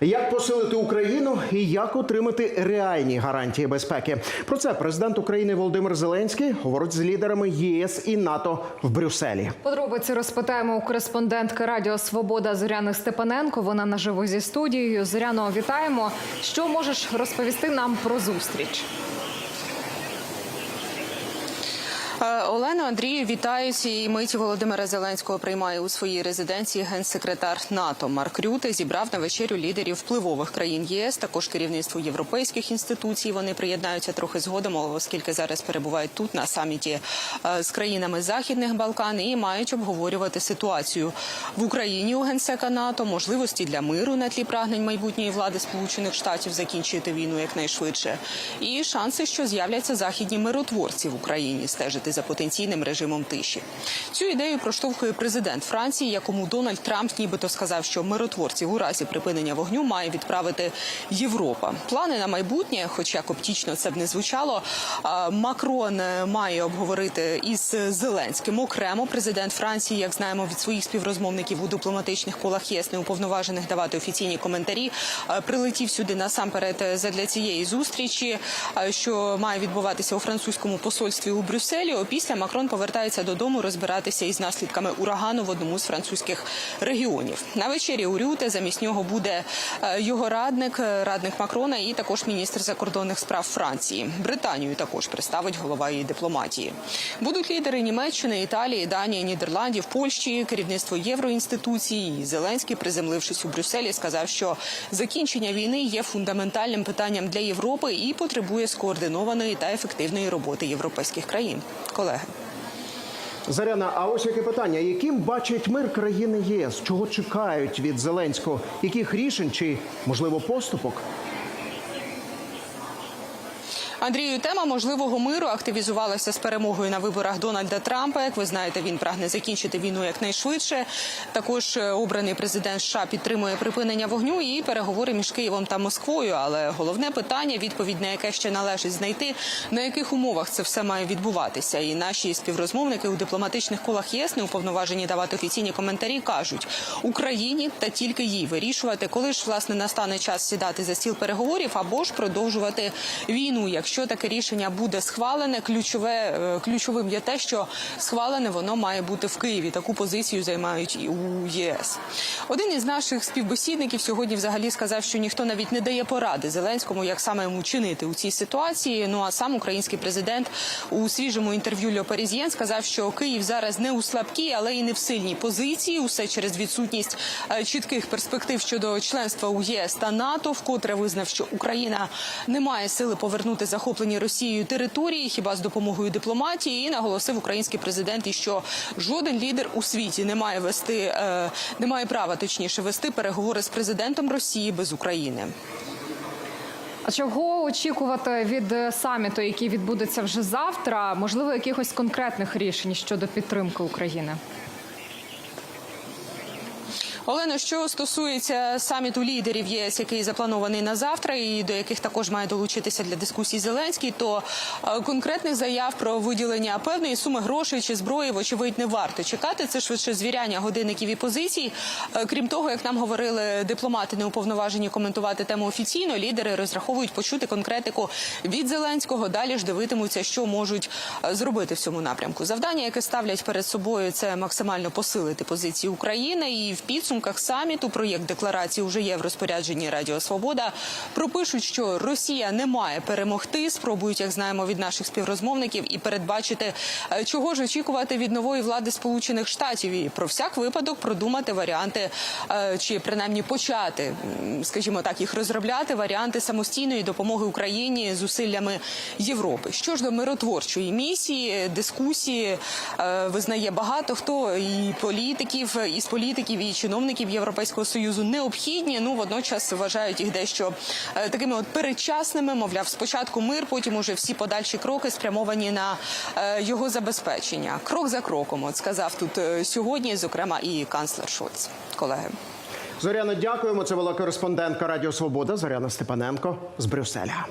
Як посилити Україну і як отримати реальні гарантії безпеки? Про це президент України Володимир Зеленський говорить з лідерами ЄС і НАТО в Брюсселі. Подробиці розпитаємо у кореспондентки Радіо Свобода Зоряни Степаненко. Вона наживо зі студією. Зоряно, вітаємо. Що можеш розповісти нам про зустріч? Е, Олено Андрію, вітаю цієї миті Володимира Зеленського приймає у своїй резиденції генсекретар НАТО Марк Рюте. Зібрав на вечерю лідерів впливових країн ЄС, також керівництво європейських інституцій. Вони приєднаються трохи згодом, оскільки зараз перебувають тут на саміті е, з країнами Західних Балкан і мають обговорювати ситуацію в Україні у генсека НАТО, можливості для миру на тлі прагнень майбутньої влади Сполучених Штатів закінчити війну якнайшвидше, і шанси, що з'являться західні миротворці в Україні, стежити за потенційним режимом тиші. Цю ідею проштовхує президент Франції, якому Дональд Трамп нібито сказав, що миротворців у разі припинення вогню має відправити Європа. Плани на майбутнє, хоч як оптічно це б не звучало, Макрон е, має обговорити із Зеленським окремо. Президент Франції, як знаємо від своїх співрозмовників у дипломатичних колах ЄС, не уповноважених давати офіційні коментарі, е, прилетів сюди насамперед е, задля цієї зустрічі, що має відбуватися у французькому посольстві у Брюсселі. Опісля Макрон повертається додому розбиратися із наслідками урагану в одному з французьких регіонів. На вечері у Рюте замість нього буде е, його радник, е, радник Макрона, і також міністр закордонних справ Франції. Британію також представить голова її дипломатії. Будуть лідери Німеччини, Італії, Данії, Нідерландів, Польщі, керівництво євроінституцій. І Зеленський, приземлившись у Брюсселі, сказав, що закінчення війни є фундаментальним питанням для Європи і потребує скоординованої та ефективної роботи європейських країн. Колеги. Заряна, а ось яке питання: яким бачить мир країни ЄС? Чого чекають від Зеленського? Яких рішень чи можливо поступок? Андрію, тема можливого миру активізувалася з перемогою на виборах Дональда Трампа. Як ви знаєте, він прагне закінчити війну якнайшвидше. Також е, обраний президент США підтримує припинення вогню і переговори між Києвом та Москвою. Але головне питання, відповідь на яке ще належить знайти, на яких умовах це все має відбуватися. І наші співрозмовники у дипломатичних колах ЄС не уповноважені давати офіційні коментарі, кажуть Україні та тільки їй вирішувати, коли ж власне настане час сідати за стіл переговорів або ж продовжувати війну. Якщо таке рішення буде схвалене, ключове е, ключовим є те, що схвалене воно має бути в Києві. Таку позицію займають і у ЄС. Один із наших співбесідників сьогодні взагалі сказав, що ніхто навіть не дає поради Зеленському, як саме йому чинити у цій ситуації. Ну а сам український президент у свіжому інтерв'ю Льо Парізьєн сказав, що Київ зараз не у слабкій, але й не в сильній позиції. Усе через відсутність е, чітких перспектив щодо членства у ЄС та НАТО, вкотре визнав, що Україна не має сили повернути захоплені Росією території, хіба з допомогою дипломатії, і наголосив український президент, і що жоден лідер у світі не має вести, е, не має права точніше вести переговори з президентом Росії без України. А чого очікувати від саміту, який відбудеться вже завтра? Можливо, якихось конкретних рішень щодо підтримки України? Олено, що стосується саміту лідерів ЄС, який запланований на завтра, і до яких також має долучитися для дискусій Зеленський, то е, конкретних заяв про виділення певної суми грошей чи зброї, вочевидь, не варто чекати. Це швидше звіряння годинників і позицій. Е, Крім того, як нам говорили дипломати, не уповноважені коментувати тему офіційно. Лідери розраховують почути конкретику від Зеленського. Далі ж дивитимуться, що можуть е, зробити в цьому напрямку. Завдання, яке ставлять перед собою, це максимально посилити позиції України і в підсумках саміту проєкт декларації вже є в розпорядженні Радіо Свобода. Пропишуть, що Росія не має перемогти. Спробують, як знаємо, від наших співрозмовників і передбачити, е, чого ж очікувати від нової влади Сполучених Штатів і про всяк випадок продумати варіанти, е, чи принаймні почати, скажімо так, їх розробляти варіанти самостійної допомоги Україні зусиллями Європи. Що ж до миротворчої місії, дискусії е, визнає багато хто і політиків, і з політиків, і чиновників Європейського союзу необхідні. Ну водночас вважають їх дещо е, такими от передчасними. Мовляв, спочатку мир, потім уже всі подальші кроки спрямовані на е, його забезпечення. Крок за кроком, от сказав тут е, сьогодні, зокрема, і канцлер Шольц. Колеги. Зоряна, дякуємо. Це була кореспондентка Радіо Свобода Зоряна Степаненко з Брюсселя.